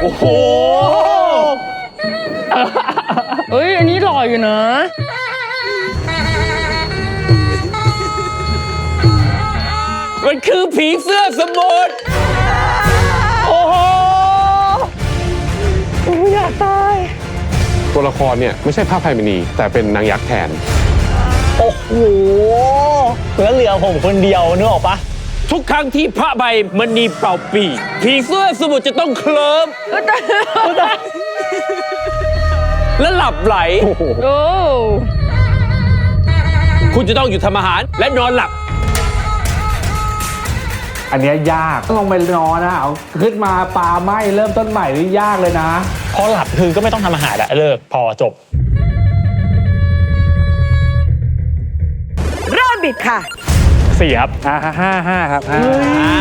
โอ้โหเอ้ย อันนี้หล่ออยู่นะ มันคือผีเสื้อสมุทรโอ้โหอยากตาย ตัวละครเนี่ยไม่ใช่ผ้าไพมณี แต่เป็นนางยักษ์แทน โอ้โหแล้วเหลือผมคนเดียวนึกออกปะ ทุกครั้งที่พระใบมณีเป่าปีกผีเสื้อสมุทรจะต้องเคลิ้มและหลับไหล โอ้คุณจะต้องหยุดทำอาหารและนอนหลับ อันเนี้ยยากต้องลงไปนอนนะเอาขึ้นมาปลาไหม้เริ่มต้นใหม่นี่ยากเลยนะ พอหลับคือก็ไม่ต้องทำอาหารแล้วเลิกพอจบเริ่มบิดค่ะ สี่ครับ อ่าห้าห้าครับห้า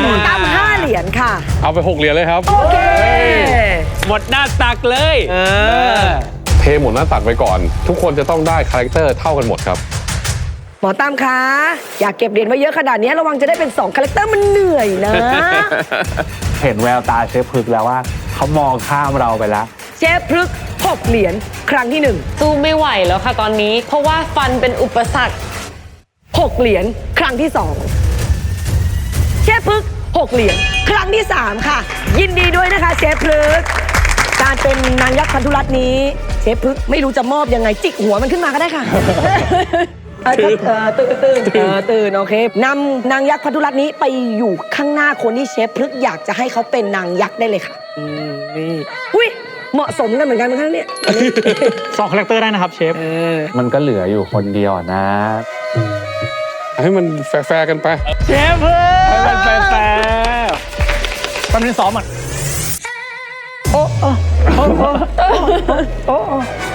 หมอตั้มห้าเหรียญค่ะ เอาไป6เหรียญเลยครับ โอเค หมดหน้าตักเลยเทหมดหน้าตักไปก่อน ทุกคนจะต้องได้คาแรคเตอร์เท่ากันหมดครับ หมอตั้มคะอยากเก็บเหรียญไว้เยอะขนาดนี้ระวังจะได้เป็น2คาแรคเตอร์มันเหนื่อยนะ เห็นแววตาเชฟพึกแล้วว่าเขามองข้ามเราไปแล้วเชฟพฤกษ์หกเหรียญครั้งที่หนึ่งสู้ไม่ไหวแล้วค่ะตอนนี้ เพราะว่าฟันเป็นอุปสรรค หกเหรียญครั้งที่สองเชฟพฤกษ์หกเหรียญครั้งที่สามค่ะ ยินดีด้วยนะคะเชฟพฤกษ์การเป็นนางยักษ์พันธุรัตน์นี้ เชฟพฤกษ์ไม่รู้จะมอบยังไงจิกหัวมันขึ้นมาก็ได้ค่ะเออถ้าเออตื่นตื่นเออตื่นโอเคนำนางยักษ์พันธุรัตน์นี้ไปอยู่ข้างหน้าคนที่เชฟพฤกษ์อยากจะให้เขาเป็นนางยักษ์ได้เลยค่ะอืมนี่อุ้ย เหมาะสมกันเหมือนกันไหมคะเนี่ยอันนี้ สองคาแรคเตอร์ได้นะครับเชฟ เออ มันก็เหลืออยู่คนเดียวนะ ให้มันแฟร์ๆกันไป เชฟเพิ่มให้มันแฟร์แป๊บนึงซ้อมอะ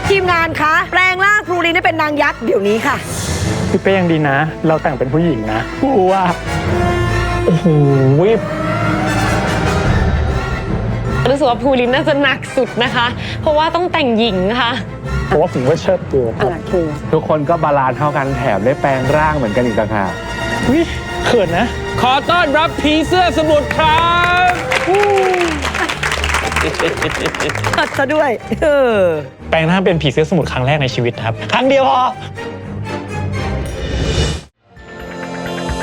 ทีมงานคะแปลงร่างครูลินให้เป็นนางยักษ์เดี๋ยวนี้ค่ะ พี่เป้ยังดีนะ เราแต่งเป็นผู้หญิงนะกูว่าโอ้โห รู้สึกว่าภูรินน่าจะหนักสุดนะคะ เพราะว่าต้องแต่งหญิงค่ะเพราะว่าผมก็เชิดตัวทุกคนก็บาลานซ์เท่ากันแถมได้แปลงร่างเหมือนกันอีกต่างหากวิเขินนะ ขอต้อนรับผีเสื้อสมุทรครับตัดซะด้วยเออแปลงร่างเป็นผีเสื้อสมุทรครั้งแรกในชีวิตนะครับ ครั้งเดียวพอ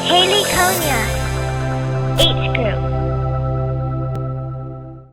Haley Konya, H group.